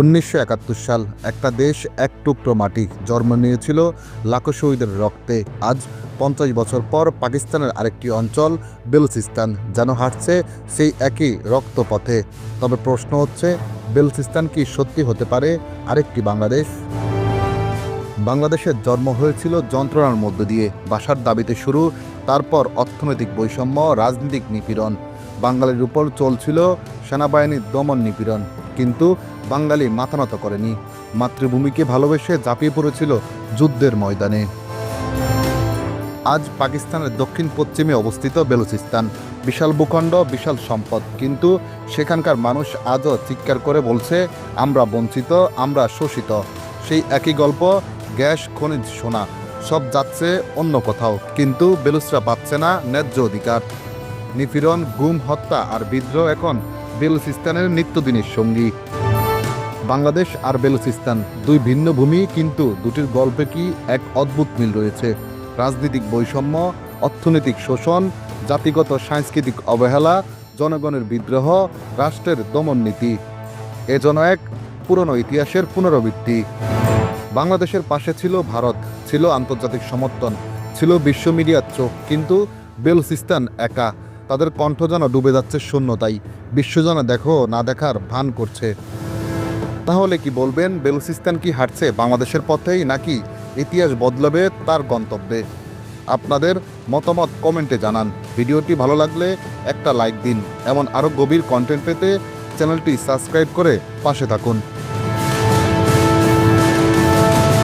উনিশশো একাত্তর সাল একটা দেশ এক টুকরো মাটি জন্ম নিয়েছিল লাখো শহীদের রক্তে। আজ পঞ্চাশ বছর পর পাকিস্তানের আরেকটি অঞ্চল বেলুচিস্তান যেন হাঁটছে সেই একই রক্তপথে। তবে প্রশ্ন হচ্ছে, বেলুচিস্তান কি সত্যি হতে পারে? আরেকটি বাংলাদেশ? বাংলাদেশের জন্ম হয়েছিল যন্ত্রণার মধ্য দিয়ে। বাসার দাবিতে শুরু, তারপর অর্থনৈতিক বৈষম্য, রাজনৈতিক নিপীড়ন। বাঙালির উপর চলছিল সেনাবাহিনীর দমন নিপীড়ন। কিন্তু বাঙালি মাথা নত করেনি। মাতৃভূমিকে ভালোবেসে ঝাঁপিয়ে পড়েছিল যুদ্ধের ময়দানে। আজ পাকিস্তানের দক্ষিণ পশ্চিমে অবস্থিত বেলুচিস্তান। বিশাল ভূখণ্ড, বিশাল সম্পদ। কিন্তু সেখানকার মানুষ আজও চিৎকার করে বলছে, আমরা বঞ্চিত, আমরা শোষিত। সেই একই গল্প, গ্যাস, খনিজ, সোনা, সব যাচ্ছে অন্য কোথাও। কিন্তু বেলুচরা পাচ্ছে না ন্যায্য অধিকার। নিপীড়ন, গুম, হত্যা আর বিদ্রোহ এখন বেলুচিস্তানের নিত্যদিনের সঙ্গী। বাংলাদেশ আর বেলুচিস্তান দুই ভিন্ন ভূমি, কিন্তু দুটির গল্পে কি এক অদ্ভুত মিল রয়েছে? রাজনৈতিক বৈষম্য, অর্থনৈতিক শোষণ, জাতিগত সাংস্কৃতিক অবহেলা, জনগণের বিদ্রোহ, রাষ্ট্রের দমন নীতি। এ যেন এক পুরনো ইতিহাসের পুনরাবৃত্তি। বাংলাদেশের পাশে ছিল ভারত, ছিল আন্তর্জাতিক সমর্থন, ছিল বিশ্ব মিডিয়ার চোখ, কিন্তু বেলুচিস্তান একা। তাদের কণ্ঠ যেন ডুবে যাচ্ছে শূন্যতাই বিশ্ব যেন দেখো না দেখার ভান করছে। তাহলে কি বলবেন, বেলুচিস্তান কি হাঁটছে বাংলাদেশের পথেই, নাকি ইতিহাস বদলাবে তার গন্তব্যে? আপনাদের মতামত কমেন্টে জানান। ভিডিওটি ভালো লাগলে একটা লাইক দিন। এমন আরও গভীর কন্টেন্ট পেতে চ্যানেলটি সাবস্ক্রাইব করে পাশে থাকুন।